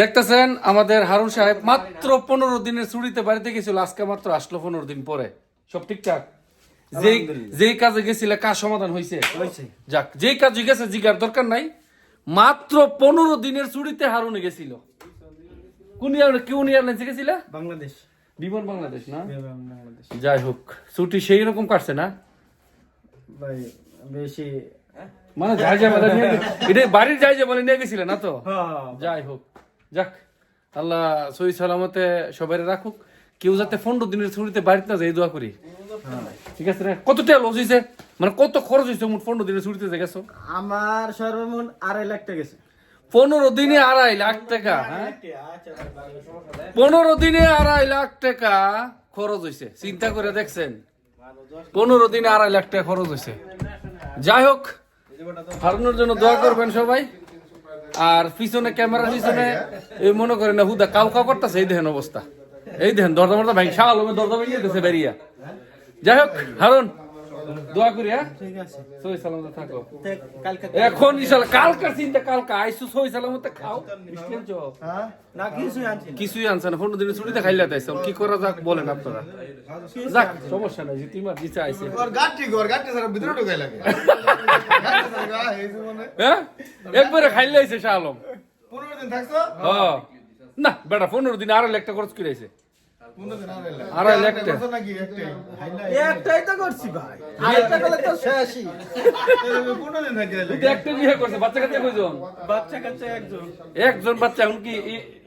দেখতেছেন আমাদের হারুন সাহেব মাত্র পনেরো দিনের ছুটিতে বাড়িতে গেছিল আজকে মাত্র আসলো পনেরো দিন পরে। সব ঠিকঠাক? যেই যেই কাজে গেছিল কাজ সমাধান হয়েছে যাক যেই কাজে গেছে জিগার দরকার নাই। মাত্র পনেরো দিনের ছুটিতে হারুনে গেছিল। কোন কোন এয়ারলাইন্সে গেছিল? বাংলাদেশ। বিমান বাংলাদেশ না? যাই হোক ছুটি সেই রকম কাটছে না? ভাই বেশি মানে যাই যাই বলে নিয়ে এটা বাড়ির যাই যে বলে নিয়ে গেছিলে না তো? হ্যাঁ যাই হোক যাক। আল্লাহ সহি সালামতে সবাই রাখুক। কেউ যাতে পনেরো দিনের ছুটিতে বাড়িতে না যায় দোয়া করি। ঠিক আছে না কত টাকা লস হয়েছে মানে কত খরচ হয়েছে মোট পনেরো দিনের ছুটিতে যে গেছো? আমার সর্বমোট আড়াই লাখ টাকা গেছে। পনেরো দিনে আড়াই লাখ টাকা হ্যাঁ? পনেরো দিনে আড়াই লাখ টাকা খরচ হয়েছে চিন্তা করে দেখছেন। পনেরো দিনে আড়াই লাখ টাকা খরচ হয়েছে যাই হোক হারানোর জন্য দোয়া করবেন সবাই। আর পিছনে ক্যামেরার পিছনে এই মনে করেন না হুদা কাউ কাউ করতেছে এই দেখেন অবস্থা। এই দেখেন দরজা মরজা ভাই শাহ আলমে দরজা ভেঙে দিতেছে বেরিয়া। যাই হোক হারুন দোয়া করি হ্যাঁ? ঠিক আছে। সহি সালামতে থাকো। এখন কালকার চিন্তা কালকা আইসু সহি সালামতে খাও? হ্যাঁ? না আনছি কিছুই আনছে না দিনের ছুটিতে খাইলে তাইছে কি করা যাক বলেন আপনারা। যাক সমস্যা নাই জিতিমার দিতে আইছে। ছাড়া ভিতরে ঢুকাই লাগে। হ্যাঁ একবারে খাইলে আইছে শাহ আলম। পনেরো দিন থাকছো? হ্যাঁ না বেটা পনেরো দিন আরও লেখটা খরচ করে আইছে। আড়াই লাখ। আড়াই লাখ টাকা। করছ নাকি একটাই? একটাই তো করছি ভাই আরেকটা করলে তো শেষই এই পনেরো দিন থাকি আইলে। তুই একটা বিয়ে করছে বাচ্চা কাচ্চা কইজন বাচ্চা কাচ্চা একজন একজন বাচ্চা এখন কি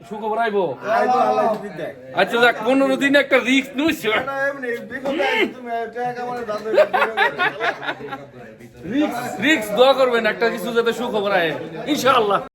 সুখবর আইবো আচ্ছা যাক পনেরো দিন একটা রিস্ক। রিক্স রিক্স দোয়া করবেন একটা কিছু যাতে সুখবর আয় ইনশাআল্লাহ